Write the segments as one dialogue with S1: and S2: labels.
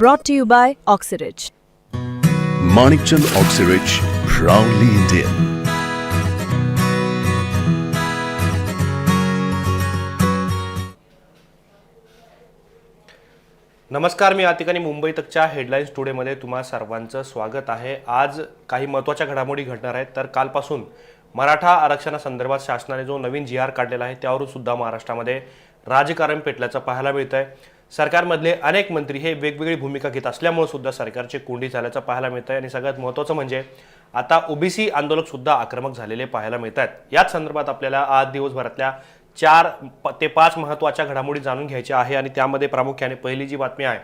S1: brought to you by Oxyridge.
S2: Manikchand Oxyrich, proudly Indian.
S3: नमस्कार मी या ठिकाणी मुंबई तकच्या हेडलाईन्स टुडेमध्ये तुम्हा सर्वांचं स्वागत आहे आज काही महत्त्वाच्या घडामोडी घडणार आहेत तर कालपासून मराठा आरक्षणासंदर्भात शासनाने जो नवीन जी आर काढलेला आहे त्यावरून सुद्धा महाराष्ट्रामध्ये राजकारण पेटल्याचं पाहायला मिळत आहे सरकारमधले अनेक मंत्री हे वेगवेगळी भूमिका घेत असल्यामुळे सुद्धा सरकारची कोंडी झाल्याचं पाहायला मिळत आहे आणि सगळ्यात महत्त्वाचं म्हणजे आता ओबीसी आंदोलक सुद्धा आक्रमक झालेले पाहायला मिळत आहेत याच संदर्भात आपल्याला आज दिवसभरातल्या चार प- ते पाच महत्त्वाच्या घडामोडी जाणून घ्यायच्या आहे आणि त्यामध्ये प्रामुख्याने पहिली जी बातमी आहे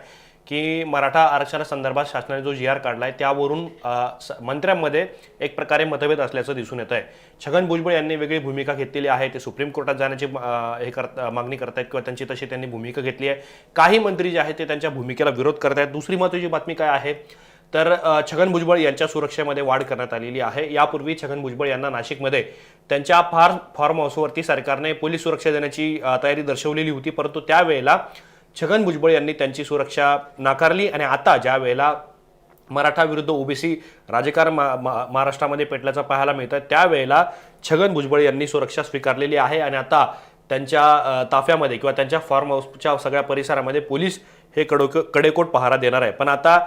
S3: की मराठा आरक्षणासंदर्भात शासनाने जो जी आर काढला आहे त्यावरून स- मंत्र्यांमध्ये एक प्रकारे मतभेद असल्याचं दिसून येत आहे छगन भुजबळ यांनी वेगळी भूमिका घेतलेली आहे ते सुप्रीम कोर्टात जाण्याची हे करत मागणी करतायत किंवा त्यांची तशी त्यांनी भूमिका घेतली आहे. काही मंत्री जे आहेत ते त्यांच्या भूमिकेला विरोध करत आहेत दुसरी महत्त्वाची बातमी काय आहे? तर छगन भुजबळ यांच्या सुरक्षेमध्ये वाढ करण्यात आलेली आहे. यापूर्वी छगन भुजबळ यांना नाशिकमध्ये त्यांच्या फार फॉर्म हाऊसवरती सरकारने पोलीस सुरक्षा देण्याची तयारी दर्शवलेली होती. परंतु त्यावेळेला छगन भुजबळ यांनी त्यांची सुरक्षा नाकारली आणि आता ज्या वेळेला मराठा विरुद्ध ओबीसी राजकारण मा- मा- महाराष्ट्रामध्ये पेटल्याचं पाहायला मिळतं त्यावेळेला छगन भुजबळ यांनी सुरक्षा स्वीकारलेली आहे आणि आता त्यांच्या ताफ्यामध्ये किंवा त्यांच्या फार्म हाऊसच्या सगळ्या परिसरामध्ये पोलीस हे कडोक कडेकोट पहारा देणार आहे. पण आता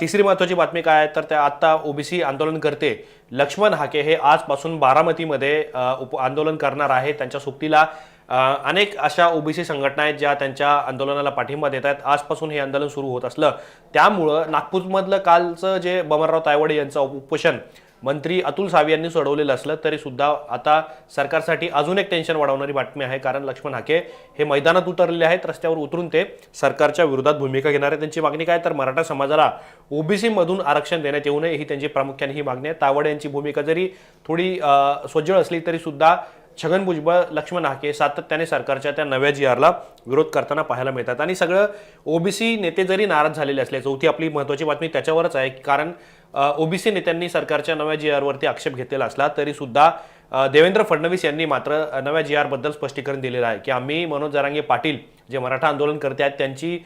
S3: तिसरी महत्त्वाची बातमी काय आहे? तर त्या आत्ता ओबीसी आंदोलनकर्ते लक्ष्मण हाके हे आजपासून बारामतीमध्ये उप आंदोलन करणार आहे. त्यांच्या सुट्टीला अनेक अशा ओबीसी संघटना आहेत ज्या त्यांच्या आंदोलनाला पाठिंबा देत आहेत. आजपासून हे आंदोलन सुरू होत असलं. त्यामुळं नागपूरमधलं कालचं जे बमनराव तायवडे यांचं उपोषण मंत्री अतुल सावे यांनी सोडवलेलं असलं तरी सुद्धा आता सरकारसाठी अजून एक टेन्शन वाढवणारी बातमी आहे. कारण लक्ष्मण हाके हे मैदानात उतरलेले आहेत. रस्त्यावर उतरून ते सरकारच्या विरोधात भूमिका घेणार आहे त्यांची मागणी काय? तर मराठा समाजाला ओबीसीमधून आरक्षण देण्यात येऊ नये ही त्यांची प्रामुख्याने ही मागणी आहे. तावडे यांची भूमिका जरी थोडी अ, सोज्वळ असली तरी सुद्धा छगन भुजबळ लक्ष्मण हाके सातत्याने सरकारच्या त्या नव्या जी आरला विरोध करताना पाहायला मिळतात. आणि सगळं ओबीसी नेते जरी नाराज झालेले असले चौथी आपली महत्त्वाची बातमी त्याच्यावरच आहे कारण ओबीसी नेत्यांनी सरकारच्या नव्या जी आरवरती आक्षेप घेतलेला असला तरीसुद्धा देवेंद्र फडणवीस यांनी मात्र नव्या जी आरबद्दल स्पष्टीकरण दिलेलं आहे की आम्ही मनोज जरांगे पाटील जे मराठा आंदोलन करते आहेत त्यांची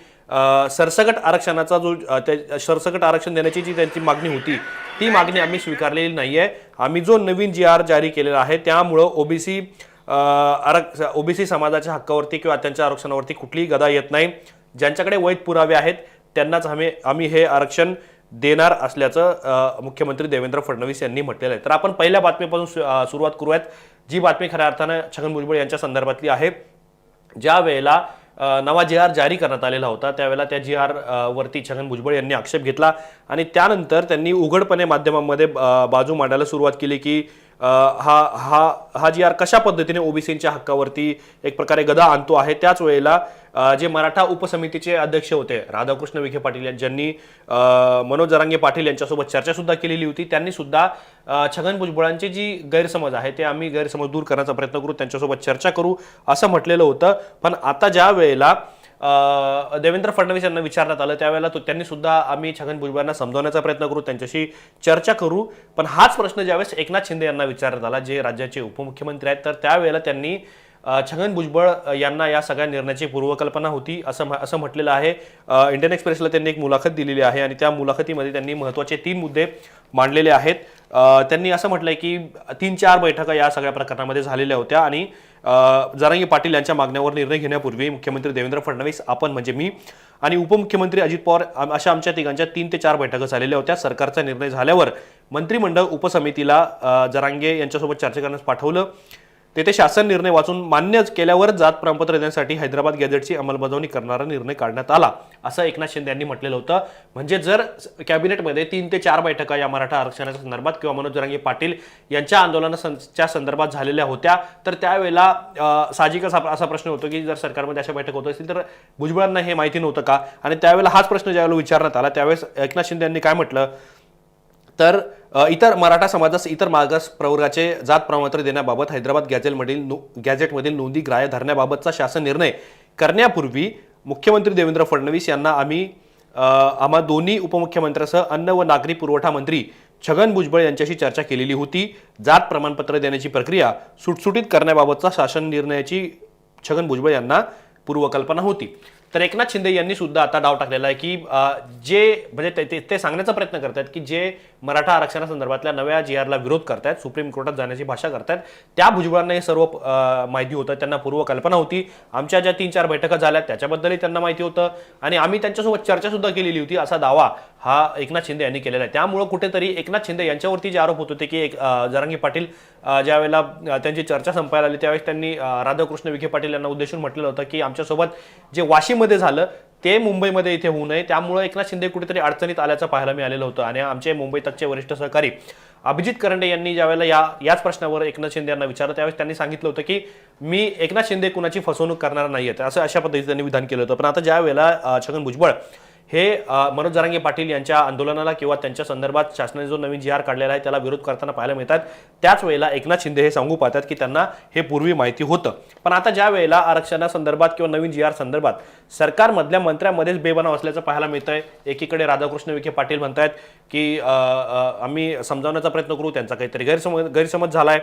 S3: सरसकट आरक्षणाचा जो त्या- सरसकट आरक्षण देण्याची जी त्यांची मागणी होती ती मागणी आम्ही स्वीकारलेली नाही आहे आम्ही जो नवीन जी आर जारी केलेला आहे त्यामुळं ओबीसी आरक्ष ओबीसी समाजाच्या हक्कावरती किंवा त्यांच्या आरक्षणावरती कुठलीही गदा येत नाही. ज्यांच्याकडे वैध पुरावे आहेत त्यांनाच आम्ही आम्ही हे आरक्षण देणार असल्याचं मुख्यमंत्री देवेंद्र फडणवीस यांनी म्हटलेलं आहे. तर आपण पहिल्या बातमीपासून सुरुवात करूयात. जी बातमी खऱ्या अर्थानं छगन भुजबळ यांच्या संदर्भातली आहे ज्या वेळेला नवा जी आर जारी करण्यात आलेला होता त्यावेळेला त्या जी आर वरती छगन भुजबळ यांनी आक्षेप घेतला. आणि त्यानंतर त्यांनी उघडपणे माध्यमांमध्ये बाजू मांडायला सुरुवात केली की हा हा हा जी आर कशा पद्धतीने ओबीसींच्या हक्कावरती एक प्रकारे गदा आणतो आहे त्याच वेळेला जे मराठा उपसमितीचे अध्यक्ष होते राधाकृष्ण विखे पाटील या- ज्यांनी मनोज जरांगे पाटील यांच्यासोबत चर्चासुद्धा केलेली होती त्यांनी सुद्धा छगन भुजबळांची जी गैरसमज आहे ते आम्ही गैरसमज दूर करण्याचा प्रयत्न करू त्यांच्यासोबत चर्चा करू असं म्हटलेलं होतं. पण आता ज्या वेळेला देवेंद्र फडणवीस यांना विचारण्यात आलं. त्यावेळेला तो त्यांनी सुद्धा आम्ही छगन भुजबळांना समजवण्याचा प्रयत्न करू त्यांच्याशी चर्चा करू. पण हाच प्रश्न ज्यावेळेस एकनाथ शिंदे यांना विचारण्यात आला जे राज्याचे उपमुख्यमंत्री आहेत तर त्यावेळेला त्यांनी छगन भुजबळ यांना या सगळ्या निर्णयाची पूर्वकल्पना होती असं म्ह- असं म्हटलेलं आहे. इंडियन एक्सप्रेसला त्यांनी एक मुलाखत दिलेली आहे आणि त्या मुलाखतीमध्ये त्यांनी महत्त्वाचे तीन मुद्दे मांडलेले आहेत. त्यांनी असं म्हटलंय की तीन चार बैठका या सगळ्या प्रकरणामध्ये झालेल्या होत्या आणि जरांगी पाटील यांच्या मागण्यावर निर्णय घेण्यापूर्वी मुख्यमंत्री देवेंद्र फडणवीस आपण म्हणजे मी आणि उपमुख्यमंत्री अजित पवार अशा आमच्या तिघांच्या तीन ते चार बैठका झालेल्या होत्या. सरकारचा निर्णय झाल्यावर मंत्रिमंडळ उपसमितीला जरांगे यांच्यासोबत चर्चा करण्यास पाठवलं. तेथे शासन निर्णय वाचून मान्य केल्यावरच जात प्रमाणपत्र देण्यासाठी हैदराबाद गॅझेटची अंमलबजावणी करणारा निर्णय काढण्यात आला असं एकनाथ शिंदे यांनी म्हटलेलं होतं. म्हणजे जर कॅबिनेटमध्ये तीन ते चार बैठका या मराठा आरक्षणाच्या संदर्भात किंवा मनोज जरांगे पाटील यांच्या आंदोलनाच्या संदर्भात झालेल्या होत्या तर त्यावेळेला साहजिकच असा प्रश्न होतो की जर सरकारमध्ये अशा बैठक होत असतील तर भुजबळांना हे माहिती नव्हतं का? आणि त्यावेळेला हाच प्रश्न ज्यावेळेला विचारण्यात आला त्यावेळेस एकनाथ शिंदे यांनी काय म्हटलं? तर इतर मराठा समाजास इतर मागास प्रवर्गाचे जात प्रमाणपत्र देण्याबाबत हैदराबाद गॅझेटमधील नो गॅझेटमधील नोंदी ग्राह्य धरण्याबाबतचा शासन निर्णय करण्यापूर्वी मुख्यमंत्री देवेंद्र फडणवीस यांना आम्ही आम्हा दोन्ही उपमुख्यमंत्र्यासह अन्न व नागरी पुरवठा मंत्री छगन भुजबळ यांच्याशी चर्चा केलेली होती. जात प्रमाणपत्र देण्याची प्रक्रिया सुटसुटीत करण्याबाबतचा शासन निर्णयाची छगन भुजबळ यांना पूर्वकल्पना होती. तर एकनाथ शिंदे यांनी सुद्धा आता डाव टाकलेला आहे की जे म्हणजे ते- ते- ते सांगण्याचा प्रयत्न करतात की जे मराठा आरक्षणासंदर्भातल्या नव्या जी आरला विरोध करतायत सुप्रीम कोर्टात जाण्याची भाषा करतायत त्या भुजबळांना हे सर्व माहिती होतं त्यांना पूर्वकल्पना होती. आमच्या ज्या तीन चार बैठका झाल्या त्याच्याबद्दलही त्यांना माहिती होतं. आणि आम्ही त्यांच्यासोबत चर्चासुद्धा केलेली होती असा दावा हा एकनाथ शिंदे यांनी केलेला आहे. त्यामुळं कुठेतरी एकनाथ शिंदे यांच्यावरती जे आरोप होत होते की एक जरांगी पाटील ज्यावेळेला ज्या वेळेला त्यांची चर्चा संपायला आली त्यावेळेस त्यांनी राधाकृष्ण विखे पाटील यांना उद्देशून म्हटलेलं होतं की आमच्यासोबत जे वाशीमध्ये झालं ते मुंबईमध्ये इथे होऊ नये. त्यामुळे एकनाथ शिंदे कुठेतरी अडचणीत आल्याचं पाहायला मिळालेलं होतं. आणि आमचे मुंबई तकचे वरिष्ठ सहकारी अभिजित करंडे यांनी ज्यावेळेला या याच प्रश्नावर एकनाथ शिंदे यांना विचारलं त्यावेळेस त्यांनी सांगितलं होतं की मी एकनाथ शिंदे कुणाची फसवणूक करणार नाही आहेत असं अशा पद्धतीने त्यांनी विधान केलं होतं. पण आता ज्या वेळेला छगन भुजबळ हे मनोज जरांगे पाटील यांच्या आंदोलनाला किंवा त्यांच्या संदर्भात शासनाने जो नवीन जी आर काढलेला आहे त्याला विरोध करताना पाहायला मिळतात. त्याच वेळेला एकनाथ शिंदे हे सांगू पाहतात की त्यांना हे पूर्वी माहिती होतं. पण आता ज्या वेळेला आरक्षणासंदर्भात किंवा नवीन जी आर संदर्भात सरकारमधल्या मंत्र्यांमध्येच बेबनाव असल्याचं पाहायला मिळतंय. एकीकडे राधाकृष्ण विखे पाटील म्हणतायत की आम्ही समजावण्याचा प्रयत्न करू त्यांचा काहीतरी गैरसमज गैरसमज झाला आहे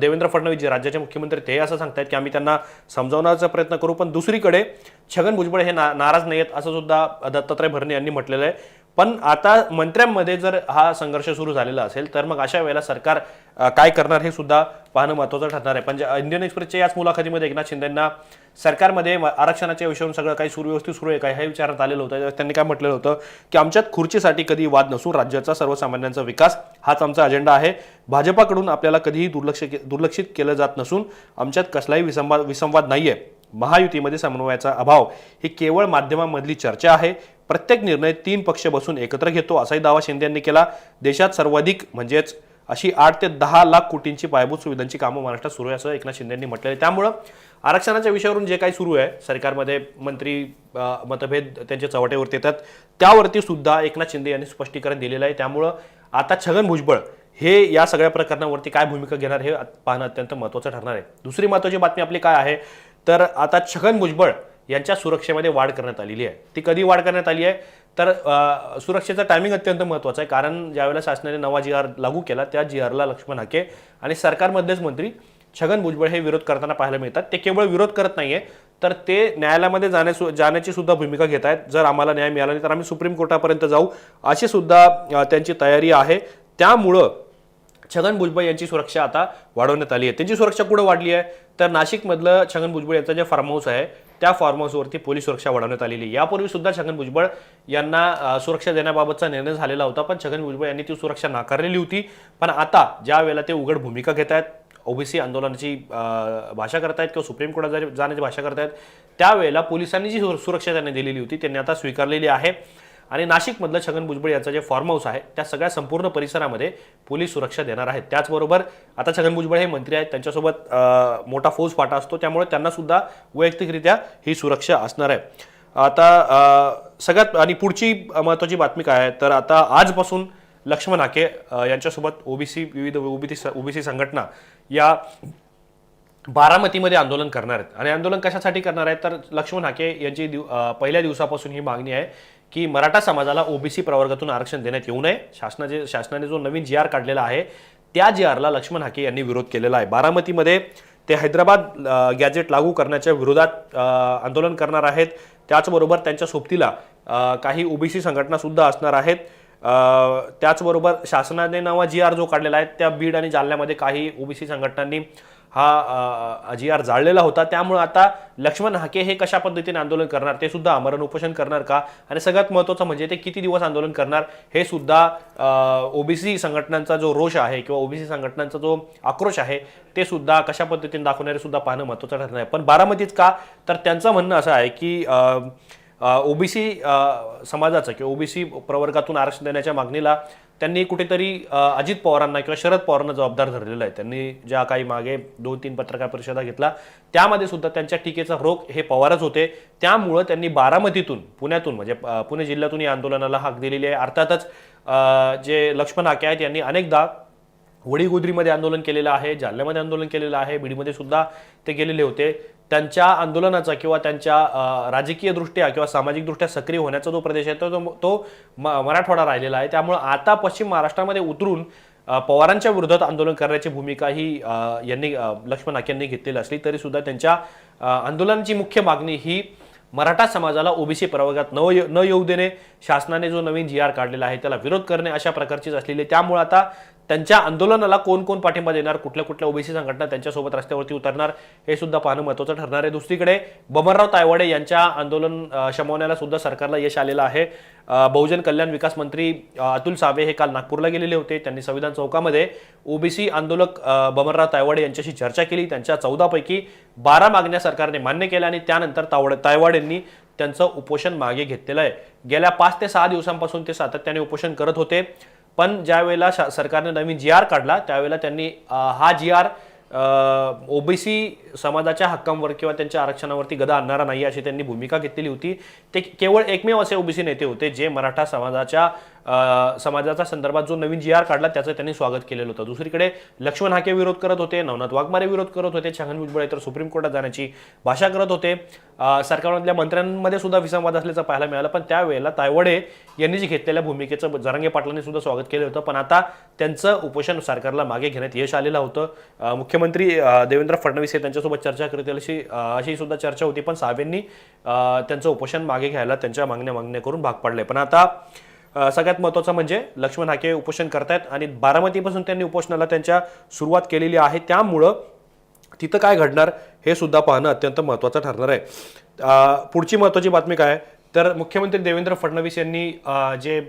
S3: देवेंद्र फडणवीस जे राज्याचे मुख्यमंत्री ते असं सांगतायत की आम्ही त्यांना समजावण्याचा प्रयत्न करू पण दुसरीकडे छगन भुजबळ हे ना नाराज नाही आहेत असं सुद्धा दत्तात्रय भरणे यांनी म्हटलेलं आहे. पण आता मंत्र्यांमध्ये जर हा संघर्ष सुरू झालेला असेल तर मग अशा वेळेला सरकार काय करणार हे सुद्धा पाहणं महत्त्वाचं ठरणार आहे. पण इंडियन एक्सप्रेसच्या याच मुलाखतीमध्ये एकनाथ शिंदेंना सरकारमध्ये आरक्षणाच्या विषयावरून सगळं काही सुव्यवस्थित सुरू आहे काय हे विचारण्यात आलेलं होतं. त्यांनी काय म्हटलेलं होतं की आमच्यात खुर्चीसाठी कधी वाद नसून राज्याचा सर्वसामान्यांचा विकास हाच आमचा अजेंडा आहे. भाजपाकडून आपल्याला कधीही दुर्लक्ष के- दुर्लक्षित केलं जात नसून आमच्यात कसलाही विसंवाद विसंवाद नाही आहे महायुतीमध्ये समन्वयाचा अभाव ही केवळ माध्यमांमधली चर्चा आहे. प्रत्येक निर्णय तीन पक्ष बसून एकत्र घेतो असाही दावा शिंदे यांनी केला. देशात सर्वाधिक म्हणजेच अशी आठ ते दहा लाख कोटींची पायाभूत सुविधांची कामं महाराष्ट्रात सुरू आहे असं एकनाथ शिंदे यांनी म्हटलेलं आहे. त्यामुळं आरक्षणाच्या विषयावरून जे काही सुरू आहे सरकारमध्ये मंत्री मतभेद त्यांच्या चवटेवरती येतात. त्यावरती सुद्धा एकनाथ शिंदे यांनी स्पष्टीकरण दिलेलं आहे. त्यामुळं आता छगन भुजबळ हे या सगळ्या प्रकरणावरती काय भूमिका घेणार हे पाहणं अत्यंत महत्त्वाचं ठरणार आहे. दुसरी महत्त्वाची बातमी आपली काय आहे? तर आता छगन भुजबळ यांच्या सुरक्षेमध्ये वाढ करण्यात आलेली आहे. ती कधी वाढ करण्यात आली आहे? तर सुरक्षेचा टायमिंग अत्यंत महत्त्वाचा आहे. कारण ज्यावेळेला शासनाने नवा जी आर लागू केला त्या जी आरला लक्ष्मण हाके आणि सरकारमधलेच मंत्री छगन भुजबळ हे विरोध करताना पाहायला मिळतात. ते केवळ विरोध करत नाहीये तर ते न्यायालयामध्ये जाण्या जाण्याची सुद्धा भूमिका घेत आहेत. जर आम्हाला न्याय मिळाला नाही तर आम्ही सुप्रीम कोर्टापर्यंत जाऊ अशी सुद्धा त्यांची तयारी आहे. त्यामुळं छगन भुजबळ यांची सुरक्षा आता वाढवण्यात आली आहे. त्यांची सुरक्षा कुठं वाढली आहे? तर नाशिकमधलं छगन भुजबळ यांचं जे फार्म हाऊस आहे त्या फार्म हाऊसवरती पोलीस सुरक्षा वाढवण्यात आलेली आहे. यापूर्वी सुद्धा छगन भुजबळ यांना सुरक्षा देण्याबाबतचा निर्णय झालेला होता पण छगन भुजबळ यांनी ती सुरक्षा नाकारलेली होती. पण आता ज्या वेळेला ते उघड भूमिका घेत आहेत ओबीसी आंदोलनाची भाषा करतायत किंवा सुप्रीम कोर्टात जाण्याची भाषा करतायत त्यावेळेला पोलिसांनी जी सुर- सुरक्षा त्यांनी दिलेली होती त्यांनी आता स्वीकारलेली आहे. आणि नाशिकमधलं छगन भुजबळ यांचं जे फार्म हाऊस आहे त्या सगळ्या संपूर्ण परिसरामध्ये पोलीस सुरक्षा देणार आहेत. त्याचबरोबर आता छगन भुजबळ हे मंत्री आहेत त्यांच्यासोबत मोठा फौज फाटा असतो त्यामुळे त्यांना सुद्धा वैयक्तिकरित्या ही सुरक्षा असणार आहे. आता सगळ्यात आणि पुढची महत्त्वाची बातमी काय आहे? तर आता आजपासून लक्ष्मण हाके यांच्यासोबत ओबीसी विविध ओबीसी ओबीसी संघटना या बारामतीमध्ये आंदोलन करणार आहेत. आणि आंदोलन कशासाठी करणार आहेत? तर लक्ष्मण हाके यांची दिव पहिल्या दिवसापासून ही मागणी आहे की मराठा समाजाला ओबीसी प्रवर्गातून आरक्षण देण्यात येऊ नये. शासनाचे शासनाने जो नवीन जी आर काढलेला आहे त्या जी आरला लक्ष्मण हाके यांनी विरोध केलेला आहे. बारामतीमध्ये ते हैदराबाद गॅजेट लागू करण्याच्या विरोधात आंदोलन करणार आहेत. त्याचबरोबर त्यांच्या सोबतीला काही ओबीसी संघटना सुद्धा असणार आहेत. त्याचबरोबर शासनाने नवा जी आर जो काढलेला आहे त्या बीड आणि जालन्यामध्ये काही ओबीसी संघटनांनी हा जी आर जाळलेला होता. त्यामुळे आता लक्ष्मण हाके हे कशा पद्धतीने आंदोलन करणार? ते सुद्धा आमरण उपोषण करणार का? आणि सगळ्यात महत्त्वाचं म्हणजे ते किती दिवस आंदोलन करणार? हे सुद्धा ओबीसी संघटनांचा जो रोष आहे किंवा ओबीसी संघटनांचा जो आक्रोश आहे ते सुद्धा कशा पद्धतीने दाखवणारे सुद्धा पाहणं महत्त्वाचं ठरणार आहे. पण बारामतीत का? तर त्यांचं म्हणणं असं आहे की ओबीसी समाजाचं किंवा ओबीसी प्रवर्गातून आरक्षण देण्याच्या मागणीला त्यांनी कुठेतरी अजित पवारांना किंवा शरद पवारांना जबाबदार धरलेलं आहे. त्यांनी ज्या काही मागे दोन तीन पत्रकार परिषदा घेतला त्यामध्ये सुद्धा त्यांच्या टीकेचा रोख हे पवारच होते. त्यामुळं त्यांनी बारामतीतून पुण्यातून म्हणजे पुणे जिल्ह्यातून या आंदोलनाला हाक दिलेली आहे. अर्थातच जे लक्ष्मण आके आहेत यांनी अनेकदा वडीगोद्रीमध्ये आंदोलन केलेलं आहे जालन्यामध्ये आंदोलन केलेलं आहे बीडमध्ये सुद्धा ते गेलेले होते. त्यांच्या आंदोलनाचा किंवा त्यांच्या राजकीयदृष्ट्या किंवा सामाजिकदृष्ट्या सक्रिय होण्याचा जो प्रदेश आहे तो तो- तो म- मराठवाडा राहिलेला आहे. त्यामुळे आता पश्चिम महाराष्ट्रामध्ये उतरून पवारांच्या विरोधात आंदोलन करण्याची भूमिका ही यांनी लक्ष्मण नाक यांनी घेतलेली असली तरी सुद्धा त्यांच्या आंदोलनाची मुख्य मागणी ही मराठा समाजाला ओबीसी प्रवर्गात न न येऊ देणे शासनाने जो नवीन जी आर काढलेला आहे त्याला विरोध करणे अशा प्रकारचीच असलेली त्यामुळे आता त्यांच्या आंदोलनाला कोण कोण पाठिंबा देणार कुठल्या कुठल्या ओबीसी संघटना त्यांच्यासोबत रस्त्यावरती उतरणार हे सुद्धा पाहणं महत्त्वाचं ठरणार आहे. दुसरीकडे बमनराव तायवाडे यांच्या आंदोलन शमवण्याला सुद्धा सरकारला यश आलेलं आहे. बहुजन कल्याण विकास मंत्री अतुल सावे हे काल नागपूरला गेलेले होते. त्यांनी संविधान चौकामध्ये ओबीसी आंदोलक बबनराव बमनराव तायवाडे यांच्याशी चर्चा केली. त्यांच्या चौदापैकी बारा मागण्या सरकारने मान्य केल्या आणि त्यानंतर तावड तायवाडेंनी त्यांचं उपोषण मागे घेतलेलं आहे. गेल्या पाच ते सहा दिवसांपासून ते सातत्याने उपोषण करत होते. पण ज्या वेळेला शा- सरकारने नवीन जी आर काढला त्यावेळेला त्यांनी हा जी आर ओबीसी समाजाच्या हक्कांवर किंवा त्यांच्या आरक्षणावरती गदा आणणारा नाही अशी त्यांनी भूमिका घेतलेली होती. ते केवळ एकमेव असे ओबीसी नेते होते जे मराठा समाजाच्या समाजाचा संदर्भात जो नवीन जी आर काढला त्याचं त्यांनी स्वागत केलेलं होतं. दुसरीकडे लक्ष्मण हाके विरोध करत होते नवनाथ वाघमारे विरोध करत होते छगन भुजबळ तर सुप्रीम कोर्टात जाण्याची भाषा करत होते. सरकारमधल्या मंत्र्यांमध्ये सुद्धा विसंवाद असल्याचं पाहायला मिळालं पण त्यावेळेला तायवडे यांनी जी घेतलेल्या भूमिकेचं जरांगे पाटलांनी सुद्धा स्वागत केलं होतं पण आता त्यांचं उपोषण सरकारला मागे घेण्यात यश आलेलं होतं. मुख्यमंत्री देवेंद्र फडणवीस हे त्यांच्यासोबत चर्चा करतील अशी अशी सुद्धा चर्चा होती पण सावेंनी त्यांचं उपोषण मागे घ्यायला त्यांच्या मागण्या मागण्या करून भाग पाडले. पण आता सगळ्यात महत्त्वाचं म्हणजे लक्ष्मण हाके उपोषण करतायत आणि बारामतीपासून त्यांनी उपोषणाला त्यांच्या सुरुवात केलेली आहे. त्यामुळं तिथं काय घडणार हे सुद्धा पाहणं अत्यंत महत्त्वाचं ठरणार आहे. पुढची महत्त्वाची बातमी काय तर मुख्यमंत्री देवेंद्र फडणवीस यांनी जे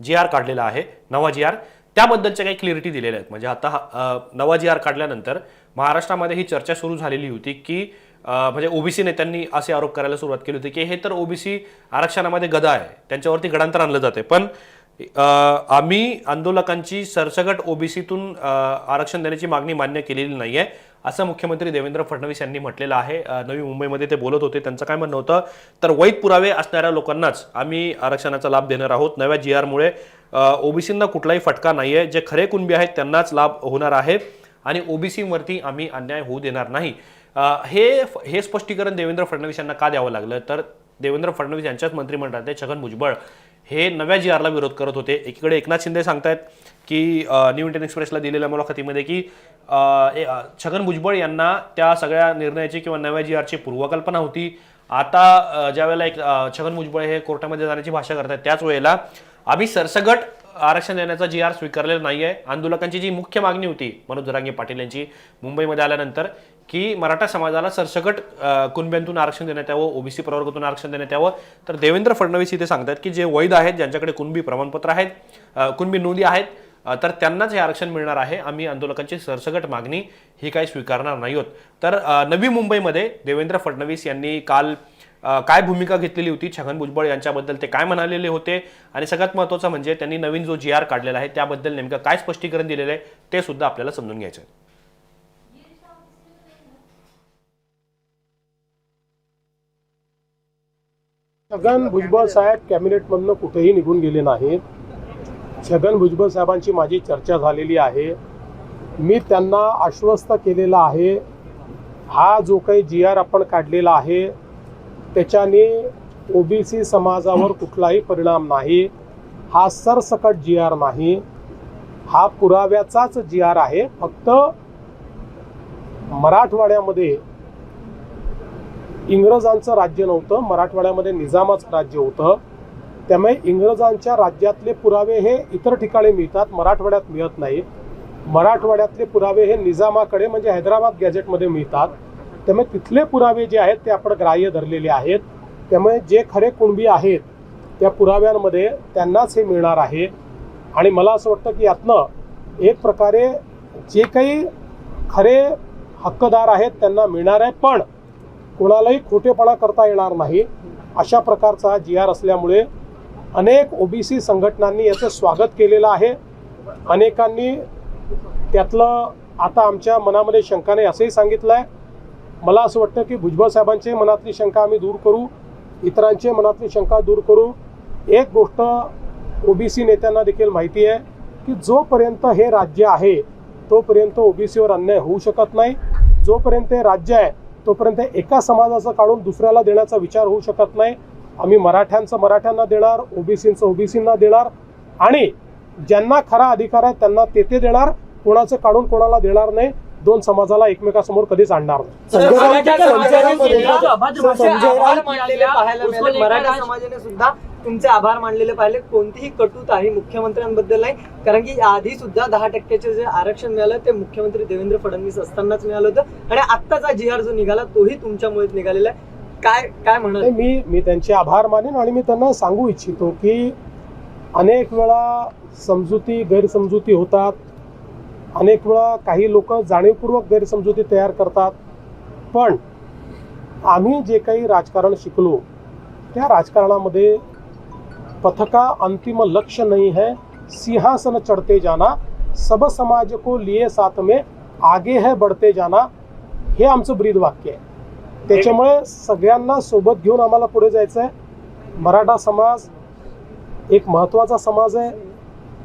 S3: जी आर काढलेला आहे नवा जी आर त्याबद्दलच्या काही क्लिअरिटी दिलेल्या आहेत. म्हणजे आता हा, नवा जी आर काढल्यानंतर महाराष्ट्रामध्ये ही चर्चा सुरू झालेली होती की म्हणजे ओबीसी नेत्यांनी असे आरोप करायला सुरुवात केली होती की हे तर ओबीसी आरक्षणामध्ये गदा आहे. त्यांच्यावरती गडांतर आणलं जाते पण आम्ही आंदोलकांची सरसगट ओबीसीतून आरक्षण देण्याची मागणी मान्य केलेली नाही आहे असं मुख्यमंत्री देवेंद्र फडणवीस यांनी म्हटलेलं आहे. नवी मुंबईमध्ये ते बोलत होते. त्यांचं काय म्हणणं होतं? तर वैध पुरावे असणाऱ्या लोकांनाच आम्ही आरक्षणाचा लाभ देणार आहोत. नव्या जी आरमुळे ओबीसींना कुठलाही फटका नाही आहे जे खरे कुणबी आहेत त्यांनाच लाभ होणार आहे आणि ओबीसीवरती आम्ही अन्याय होऊ देणार नाही. हे हे स्पष्टीकरण देवेंद्र फडणवीस यांना का द्यावं लागलं? तर देवेंद्र फडणवीस यांच्याच मंत्रिमंडळातले छगन भुजबळ. हे नव्या जी आरला विरोध करत होते. एकीकडे एकनाथ शिंदे सांगतायत की न्यू इंडियन एक्सप्रेसला दिलेल्या मुलाखतीमध्ये की छगन भुजबळ यांना त्या सगळ्या निर्णयाची किंवा नव्या जी आरची पूर्वकल्पना होती. आता ज्यावेळेला ज्या वेळेला एक छगन भुजबळ हे कोर्टामध्ये जाण्याची भाषा करतात त्याच वेळेला आम्ही सरसगट आरक्षण देण्याचा जी आर स्वीकारलेला नाही आहे आंदोलकांची जी मुख्य मागणी होती मनोज जरांगे पाटील यांची मुंबईमध्ये आल्यानंतर की मराठा समाजाला सरसकट अ, कुणब्यांतून आरक्षण देण्यात यावं ओबीसी प्रवर्गातून आरक्षण देण्यात यावं. तर देवेंद्र फडणवीस इथे सांगतात की जे वैध आहेत ज्यांच्याकडे कुणबी प्रमाणपत्र आहेत कुणबी नोंदी आहेत तर त्यांनाच हे आरक्षण मिळणार आहे. आम्ही आंदोलकांची सरसकट मागणी ही काही स्वीकारणार नाही आहोत. तर नवी मुंबईमध्ये देवेंद्र फडणवीस यांनी काल काय भूमिका घेतलेली होती? छगन भुजबळ यांच्याबद्दल ते काय म्हणालेले होते? आणि सगळ्यात महत्त्वाचं म्हणजे त्यांनी नवीन जो जी आर काढलेला आहे त्याबद्दल नेमकं काय स्पष्टीकरण दिलेलं आहे ते सुद्धा आपल्याला समजून घ्यायचं आहे.
S4: छगन भुजबळ साहेब कॅबिनेटमधनं कुठेही निघून गेले नाहीत. छगन भुजबळ साहेबांची माझी चर्चा झालेली आहे. मी त्यांना आश्वस्त केलेलं आहे. हा जो काही जी आर आपण काढलेला आहे त्याच्याने ओबीसी समाजावर कुठलाही परिणाम नाही. हा सरसकट जी आर नाही. हा पुराव्याचाच जी आर आहे. फक्त मराठवाड्यामध्ये इंग्रजांचं राज्य नव्हतं मराठवाड्यामध्ये निजामाचं राज्य होतं. त्यामुळे इंग्रजांच्या राज्यातले पुरावे हे इतर ठिकाणी मिळतात मराठवाड्यात मिळत नाही मराठवाड्यातले पुरावे हे निजामाकडे म्हणजे हैदराबाद गॅजेटमध्ये मिळतात. त्यामुळे तिथले पुरावे जे आहेत ते आपण ग्राह्य धरलेले आहेत. त्यामुळे जे खरे कुणबी आहेत त्या पुराव्यांमध्ये त्यांनाच हे मिळणार आहे. आणि मला असं वाटतं की यातनं एक प्रकारे जे काही खरे हक्कदार आहेत त्यांना मिळणार आहे. पण कोणालाही खोटेपणा करता येणार नाही. अशा प्रकारचा जी आर असल्यामुळे अनेक ओबीसी संघटनांनी याचं स्वागत केलेलं आहे. अनेकांनी त्यातलं आता आमच्या मनामध्ये शंकाने असंही सांगितलं आहे मला असं वाटतं की भुजबळ साहेबांची मनातली शंका आम्ही दूर करू इतरांची मनातली शंका दूर करू. एक गोष्ट ओबीसी नेत्यांना देखील माहिती आहे की जोपर्यंत हे राज्य आहे तोपर्यंत ओबीसीवर अन्याय होऊ शकत नाही. जोपर्यंत हे राज्य आहे तोपर्यंत एका समाजाचं काढून दुसऱ्याला देण्याचा विचार होऊ शकत नाही. आम्ही मराठ्यांचं मराठ्यांना देणार ओबीसींचं ओबीसींना देणार आणि ज्यांना खरा अधिकार आहे त्यांना ते ते देणार. कोणाचं काढून कोणाला देणार नाही दोन समाजाला एकमेकासमोर कधीच आणणार नाही.
S5: तुमचे आभार मानलेले पाहिले. कोणतीही कटुता ही मुख्यमंत्र्यांबद्दल नाही. कारण की आधी सुद्धा दहा टक्क्याचे जे आरक्षण मिळालं ते मुख्यमंत्री देवेंद्र फडणवीस असतानाच मिळालं होतं. आणि आत्ताचा जी आर जो निघाला तोही तुमच्यामुळेच निघालेला आहे. काय काय म्हणाल?
S4: मी मी त्यांचे आभार मानेन आणि मी त्यांना सांगू इच्छितो की अनेक वेळा समजुती गैरसमजुती होतात. अनेक वेळा काही लोक जाणीवपूर्वक गैरसमजुती तयार करतात. पण आम्ही जे काही राजकारण शिकलो त्या राजकारणामध्ये पथका अंतिम लक्ष्य नहीं है। सिंहासन चढ़ते जाना सब समाज को लिए साथ में आगे है बढ़ते जाना हे आमचं ब्रीद वाक्य आहे। त्याच्यामुळे सगळ्यांना सोबत घेऊन आम्हाला पुढे जायचं आहे मराठा समाज एक महत्त्वाचा समाज आहे.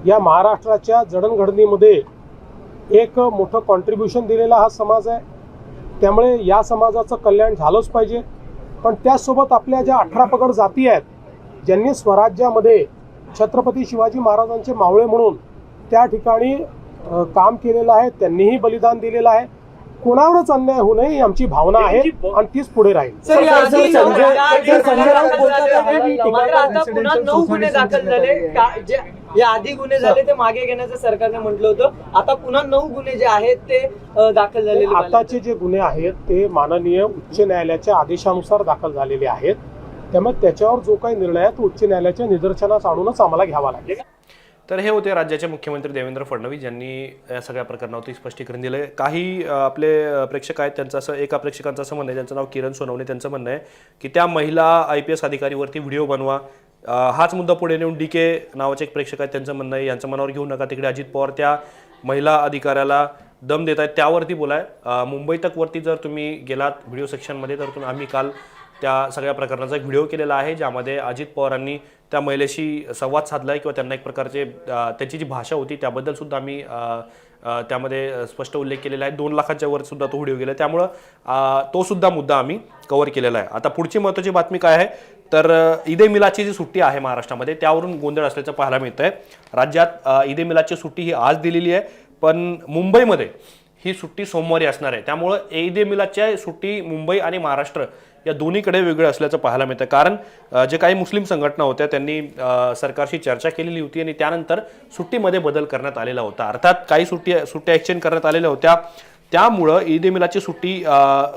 S4: या महाराष्ट्राच्या जडणघडणीमध्ये एक मोठं कॉन्ट्रीब्युशन दिलेला हा समाज आहे. त्यामुळे या समाजाचं कल्याण झालंच पाहिजे. पण त्यासोबत आपल्या ज्या अठरा पगड जाती आहेत ज्यांनी स्वराज्यामध्ये छत्रपती शिवाजी महाराजांचे मावळे म्हणून त्या ठिकाणी काम केलेलं आहे त्यांनीही बलिदान दिलेलं आहे. कोणावरच अन्याय होऊ नये ही आमची भावना आहे आणि तीच पुढे राहील.
S5: गुन्हे दाखल झाले. जे आधी गुन्हे झाले ते मागे घेण्याचं सरकारने म्हटलं होतं. आता पुन्हा नऊ गुन्हे जे आहेत ते दाखल झालेले.
S4: आताचे जे गुन्हे आहेत ते माननीय उच्च न्यायालयाच्या आदेशानुसार दाखल झालेले आहेत. त्यामुळे त्याच्यावर जो काही निर्णय आहे तो उच्च न्यायालयाच्या निदर्शनास आणूनच आम्हाला घ्यावा लागेल.
S3: तर हे होते राज्याचे मुख्यमंत्री देवेंद्र फडणवीस यांनी या सगळ्या प्रकरणावरती स्पष्टीकरण दिलं काही आपले प्रेक्षक आहेत त्यांचं असं एका प्रेक्षकांचं असं म्हणणं आहे त्यांचं नाव किरण सोनवणे त्यांचं म्हणणं आहे की त्या महिला आय पी एस अधिकारीवरती व्हिडिओ बनवा. हाच मुद्दा पुढे नेऊन डी के नावाचे एक प्रेक्षक आहेत त्यांचं म्हणणं आहे यांचं मनावर घेऊ नका. तिकडे अजित पवार त्या महिला अधिकाऱ्याला दम देत आहेत त्यावरती बोलाय. मुंबई तकवरती जर तुम्ही गेलात व्हिडिओ सेक्शनमध्ये तर तुम्ही आम्ही काल त्या सगळ्या प्रकरणाचा एक व्हिडिओ केलेला आहे ज्यामध्ये अजित पवारांनी त्या महिलेशी संवाद साधला आहे किंवा त्यांना एक प्रकारचे त्याची त्यांची जी भाषा होती त्याबद्दल सुद्धा आम्ही त्यामध्ये स्पष्ट उल्लेख केलेला आहे. दोन लाखांच्या वर सुद्धा तो व्हिडिओ गेला. आहे त्यामुळं तो सुद्धा मुद्दा आम्ही कव्हर केलेला आहे. आता पुढची महत्त्वाची बातमी काय आहे? तर ईद ए मिलाची जी सुट्टी आहे महाराष्ट्रामध्ये त्यावरून गोंधळ असल्याचं पाहायला मिळतं आहे राज्यात ईद ए मिलाची सुट्टी ही आज दिलेली आहे. पण मुंबईमध्ये ही सुट्टी सोमवारी असणार आहे. त्यामुळं ईद ए मिलादच्या सुट्टी मुंबई आणि महाराष्ट्र या दोन्हीकडे वेगळं असल्याचं पाहायला मिळतं. कारण जे काही मुस्लिम संघटना होत्या त्यांनी सरकारशी चर्चा केलेली होती आणि त्यानंतर सुट्टीमध्ये बदल करण्यात आलेला होता. अर्थात काही सुट्टी सुट्ट्या एक्सचेंज करण्यात आलेल्या होत्या. त्यामुळं ईद ए मिलाची सुट्टी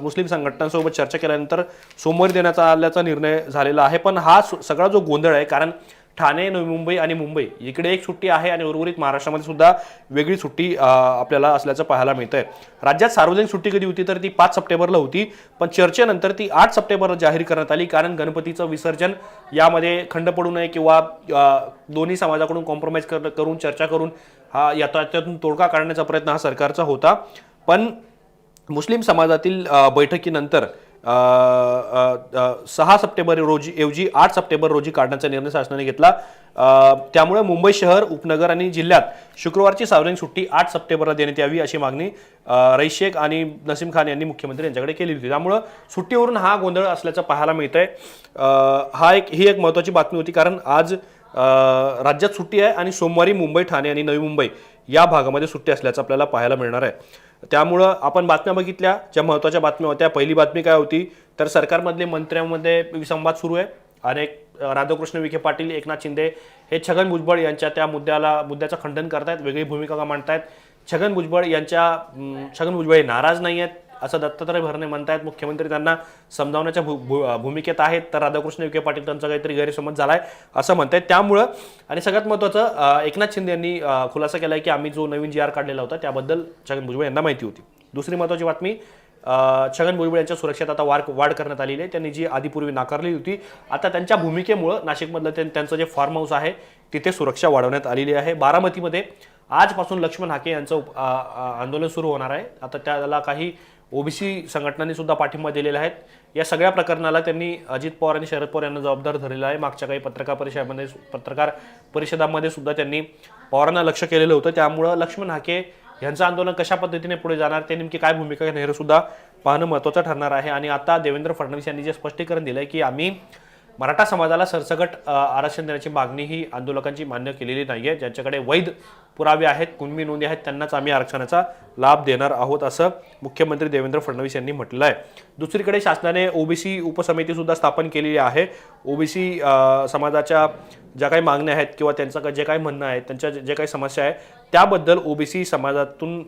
S3: मुस्लिम संघटनांसोबत चर्चा केल्यानंतर सोमवारी देण्यात आल्याचा निर्णय झालेला आहे. पण हा सगळा जो गोंधळ आहे कारण ठाणे नवी मुंबई आणि मुंबई. इकडे एक सुट्टी आहे आणि उर्वरित महाराष्ट्रामध्ये सुद्धा वेगळी सुट्टी आपल्याला असल्याचं पाहायला मिळतंय. राज्यात सार्वजनिक सुट्टी कधी होती तर ती पाच सप्टेंबरला होती पण चर्चेनंतर ती आठ सप्टेंबरला जाहीर करण्यात आली कारण गणपतीचं विसर्जन यामध्ये खंड पडू नये किंवा दोन्ही समाजाकडून कॉम्प्रोमाइज करून चर्चा करून हा याच्यातून तोडगा काढण्याचा प्रयत्न हा सरकारचा होता. पण मुस्लिम समाजातील बैठकीनंतर सहा सप्टेंबर रोजी ऐवजी आठ सप्टेंबर रोजी काढण्याचा निर्णय शासनाने घेतला. त्यामुळे मुंबई शहर उपनगर आणि जिल्ह्यात शुक्रवारची सार्वजनिक सुट्टी आठ सप्टेंबरला देण्यात यावी अशी मागणी अ, रईस शेख आणि नसीम खान यांनी मुख्यमंत्री यांच्याकडे केली होती. त्यामुळं सुट्टीवरून हा गोंधळ असल्याचं पाहायला मिळतंय. आहे हा एक ही एक महत्त्वाची बातमी होती कारण आज राज्यात सुट्टी आहे आणि सोमवारी मुंबई ठाणे आणि नवी मुंबई या भागामध्ये सुट्टी असल्याचं आपल्याला पाहायला मिळणार आहे. त्यामुळं आपण बातम्या बघितल्या ज्या महत्त्वाच्या बातम्या होत्या. पहिली बातमी काय होती? तर सरकारमधले मंत्र्यांमध्ये संवाद सुरू आहे. अनेक राधाकृष्ण विखे पाटील एकनाथ शिंदे हे छगन भुजबळ यांच्या त्या मुद्द्याला मुद्द्याचं खंडन करतायत वेगळी भूमिका मांडतायत? छगन भुजबळ यांच्या छगन भुजबळ हे नाराज नाही आहेत असं दत्तात्रय भरणे म्हणतायत. मुख्यमंत्री त्यांना समजावण्याच्या भू भूमिकेत आहेत. तर राधाकृष्ण विखे पाटील त्यांचा काहीतरी गैरसमज आहे असं म्हणतायत. त्यामुळं आणि सगळ्यात महत्त्वाचं एकनाथ शिंदे यांनी खुलासा केला आहे की आम्ही जो नवीन जी आर काढलेला होता त्याबद्दल छगन भुजबळ यांना माहिती होती. दुसरी महत्त्वाची बातमी छगन भुजबळ यांच्या सुरक्षेत आता वाढ वाढ करण्यात आलेली आहे. त्यांनी जी आधीपूर्वी नाकारली होती आता त्यांच्या भूमिकेमुळं नाशिकमधलं त्यां- त्यांचं जे फार्म हाऊस आहे तिथे सुरक्षा वाढवण्यात आलेली आहे. बारामतीमध्ये आजपासून लक्ष्मण हाके यांचं आंदोलन सुरू होणार आहे. आता त्याला काही ओबीसी संघटनांनी सुद्धा पाठिंबा दिलेला आहे. या सगळ्या प्रकरणाला त्यांनी अजित पवार आणि शरद पवार यांना जबाबदार धरलेला आहे. मागच्या काही पत्रकार परिषदेमध्ये पत्रकार परिषदामध्ये सुद्धा त्यांनी पवारांना लक्ष केलेलं होतं. त्यामुळं लक्ष्मण हाके यांचं आंदोलन कशा पद्धतीने पुढे जाणार ते नेमकी काय भूमिका घेणार हे सुद्धा पाहणं महत्त्वाचं ठरणार आहे. आणि आता देवेंद्र फडणवीस यांनी जे स्पष्टीकरण दिलं आहे की आम्ही मराठा समाजाला सरसकट आरक्षण देण्याची मागणी ही आंदोलकांची मान्य केलेली नाही आहे ज्यांच्याकडे वैध पुरावे आहेत कुणबी नोंदी आहेत त्यांनाच आम्ही आरक्षणाचा लाभ देणार आहोत असं मुख्यमंत्री देवेंद्र फडणवीस यांनी म्हटलं आहे दुसरीकडे शासनाने ओबीसी उपसमितीसुद्धा स्थापन केलेली आहे. ओबीसी समाजाच्या ज्या काही मागण्या आहेत किंवा त्यांचं जे काही म्हणणं आहे त्यांच्या जे काही समस्या आहे त्याबद्दल ओबीसी समाजातून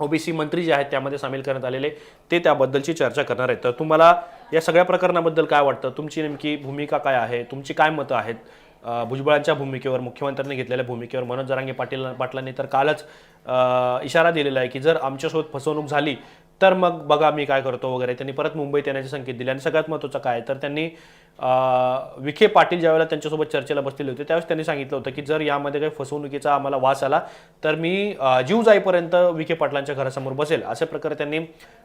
S3: ओबीसी मंत्री जे आहेत त्यामध्ये सामील करण्यात आलेले ते त्याबद्दलची चर्चा करणार आहेत. तर तुम्हाला या सगळ्या प्रकरणाबद्दल काय वाटतं? तुमची नेमकी भूमिका काय आहे? तुमची काय मतं आहेत? भुजबळांच्या भूमिकेवर मुख्यमंत्र्यांनी घेतलेल्या भूमिकेवर मनोज जरांगे पाटील पाटलांनी तर कालच इशारा दिलेला आहे की जर आमच्यासोबत फसवणूक झाली तर मग बघा मी काय करतो वगैरे. त्यांनी परत मुंबईत येण्याचे संकेत दिले. आणि सगळ्यात महत्त्वाचं काय तर त्यांनी विखे पाटील ज्यावेळेला त्यांच्यासोबत चर्चेला बसलेले होते त्यावेळेस त्यांनी सांगितलं होतं की जर यामध्ये काही फसवणुकीचा आम्हाला वास आला तर मी जीव जाईपर्यंत विखे पाटलांच्या घरासमोर बसेल. अशा प्रकारे त्यांनी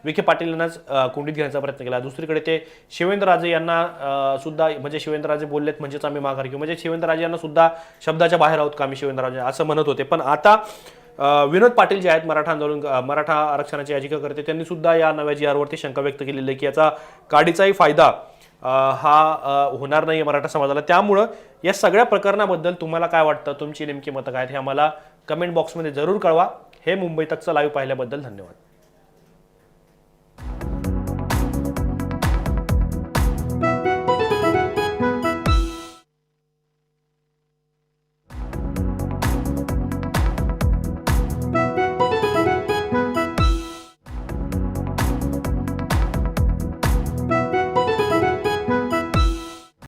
S3: विखे पाटील यांनाच कुंडीत घेण्याचा प्रयत्न केला. दुसरीकडे ते शिवेंद्रराजे यांना सुद्धा म्हणजे शिवेंद्रराजे बोललेत म्हणजेच आम्ही माघार घेऊ. म्हणजे शिवेंद्रराजे यांना सुद्धा शब्दाच्या बाहेर आहोत का आम्ही शिवेंद्रराजे? असं म्हणत होते. पण आता विनोद पाटील जे आहेत मराठा आंदोलन मराठा आरक्षणाचे याचिकाकर्ते त्यांनी सुद्धा या नव्या जी आरवरती शंका व्यक्त केलेली आहे की याचा काडीचाही फायदा हा होणार नाही मराठा समाजाला. त्यामुळं या सगळ्या प्रकरणाबद्दल तुम्हाला काय वाटतं? तुमची नेमकी मतं काय आहेत? हे आम्हाला कमेंट बॉक्समध्ये जरूर कळवा. हे मुंबई तकचं लाईव्ह पाहिल्याबद्दल धन्यवाद.